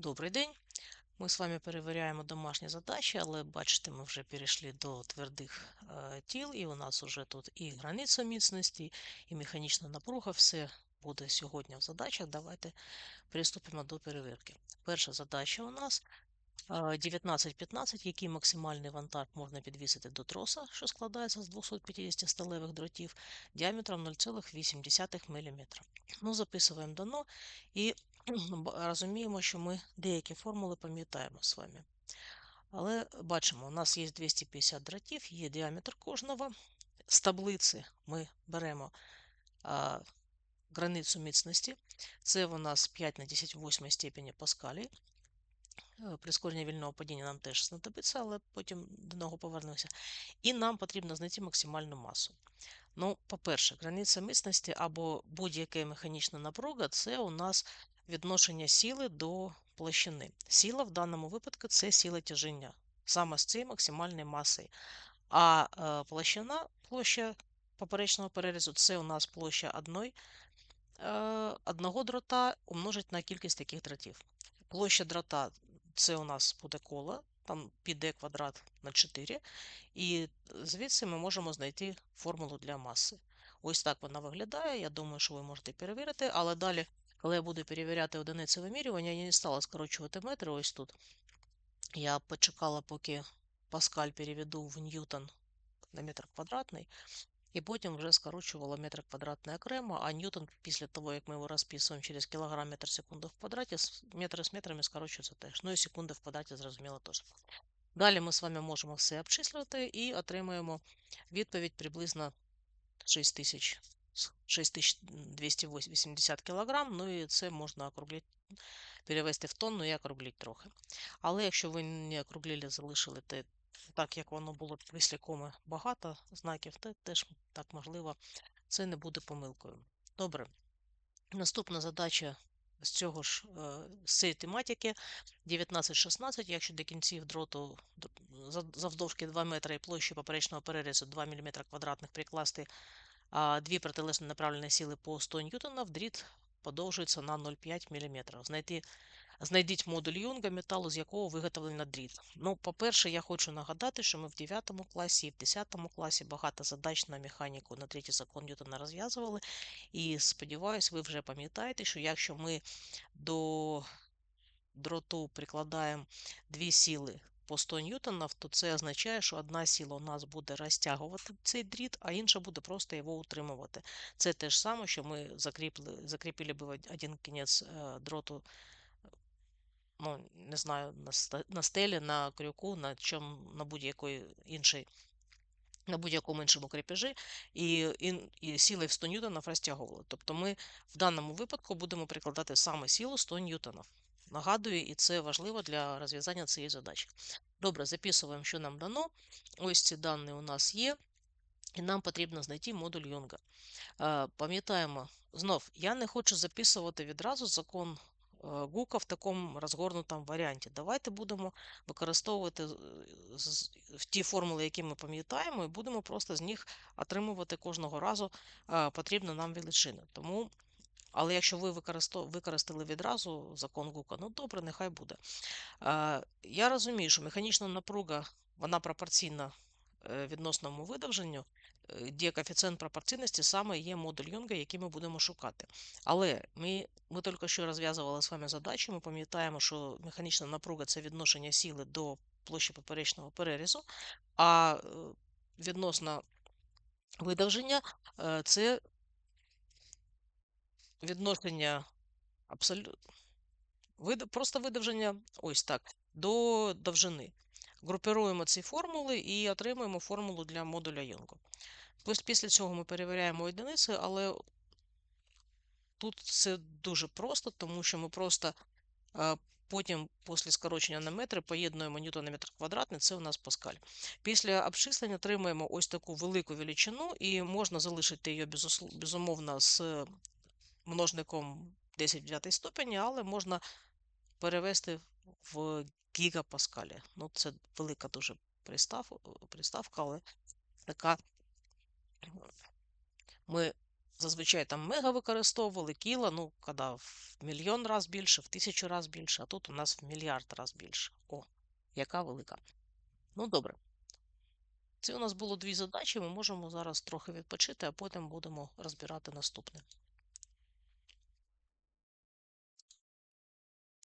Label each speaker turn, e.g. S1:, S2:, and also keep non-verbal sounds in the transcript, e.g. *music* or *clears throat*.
S1: Добрий день. Ми з вами перевіряємо домашні задачі, але бачите, ми вже перейшли до твердих е, тіл, і у нас вже тут і границя міцності, і механічна напруга. Все буде сьогодні в задачах. Давайте приступимо до перевірки. Перша задача у нас е, 19-15, який максимальний вантаж можна підвісити до троса, що складається з 250 сталевих дротів, діаметром 0,8 мм. Ну, записуємо дано і *clears throat* розуміємо, що ми деякі формули пам'ятаємо з вами. Але бачимо, у нас є 250 дротів, є діаметр кожного. З таблиці ми беремо а, границю міцності. Це у нас 5 на 10 в 8 степені паскалій. Е, Прискорення вільного падіння нам теж знадобиться, але потім до нього повернемося. І нам потрібно знайти максимальну масу. Ну, по-перше, границя міцності або будь-яка механічна напруга це у нас відношення сили до площини. Сила в даному випадку це сила тяжіння, саме з цією максимальною масою. А е, площина, площа поперечного перерізу це у нас площа одної, е, одного дрота умножить на кількість таких дротів. Площа дрота це у нас буде коло, там піде квадрат на 4, і звідси ми можемо знайти формулу для маси. Ось так вона виглядає. Я думаю, що ви можете перевірити, але далі, коли я буду перевіряти одиниці вимірювання, я не стала скорочувати метри ось тут. Я почекала, поки Паскаль переведу в Ньютон на метр квадратний, і потім вже скорочувала метр квадратний окремо, а Ньютон, після того, як ми його розписуємо через кілограм метр секунду в квадраті, метри з метрами скорочуються теж. Ну і секунди в квадраті, зрозуміло, теж. Далі ми з вами можемо все обчислювати і отримаємо відповідь приблизно 6000, с- 6280 кг. Ну і це можна округлити, перевести в тонну і округлити трохи. Але якщо ви не округлили, залишили так, як воно було після коми багато знаків, то теж так можливо, це не буде помилкою. Добре. Наступна задача з цього ж е, з цієї тематики 19-16, якщо до кінців дроту завдовжки 2 метри і площі поперечного перерізу 2 мм квадратних прикласти дві протилежно направлені сили по 100 ньютонів, дріт подовжується на 0,5 мм. Знайти, знайдіть модуль Юнга металу, з якого виготовлено дріт. Ну, по-перше, я хочу нагадати, що ми в 9 класі і в 10 класі багато задач на механіку на третій закон Ньютона розв'язували. І сподіваюсь, ви вже пам'ятаєте, що якщо ми до дроту прикладаємо дві сили по 100 ньютонів, то це означає, що одна сила у нас буде розтягувати цей дріт, а інша буде просто його утримувати. Це те ж саме, що ми закріпили, закріпили б один кінець е, дроту, ну, не знаю, на, стелі, на крюку, на чому, на будь-якої іншій на будь-якому іншому крепежі, і, і, і сили в 100 ньютонів розтягували. Тобто ми в даному випадку будемо прикладати саме силу 100 ньютонів. Нагадую, і це важливо для розв'язання цієї задачі. Добре, записуємо, що нам дано. Ось ці дані у нас є, і нам потрібно знайти модуль Йонга. Е, Пам'ятаємо, знов, я не хочу записувати відразу закон Гука в такому розгорнутому варіанті. Давайте будемо використовувати в ті формули, які ми пам'ятаємо, і будемо просто з них отримувати кожного разу е, потрібну нам величину. Тому, але якщо ви використали відразу закон Гука, ну добре, нехай буде. Е, Я розумію, що механічна напруга вона пропорційна відносному видовженню, е, де коефіцієнт пропорційності саме є модуль Йонга, який ми будемо шукати. Але ми, ми тільки що розв'язували з вами задачу, ми пам'ятаємо, що механічна напруга це відношення сили до площі поперечного перерізу, а е, відносно видовження е, це відношення абсолютно. Просто видовження ось так, до довжини. Групіруємо ці формули і отримуємо формулу для модуля Йонга. Ось після цього ми перевіряємо одиниці, але тут це дуже просто, тому що ми просто е, потім, після скорочення на метри, поєднуємо ньютон на метр квадратний, це у нас паскаль. Після обчислення отримуємо ось таку велику величину, і можна залишити її безумовно з множником 10 в 9 ступені, але можна перевести в гігапаскалі. Ну, це велика дуже пристав, приставка, але така ми Зазвичай там мега використовували, кіла, ну, коли в мільйон раз більше, в тисячу раз більше, а тут у нас в мільярд раз більше. О, яка велика. Ну, добре. Це у нас було дві задачі. Ми можемо зараз трохи відпочити, а потім будемо розбирати наступне.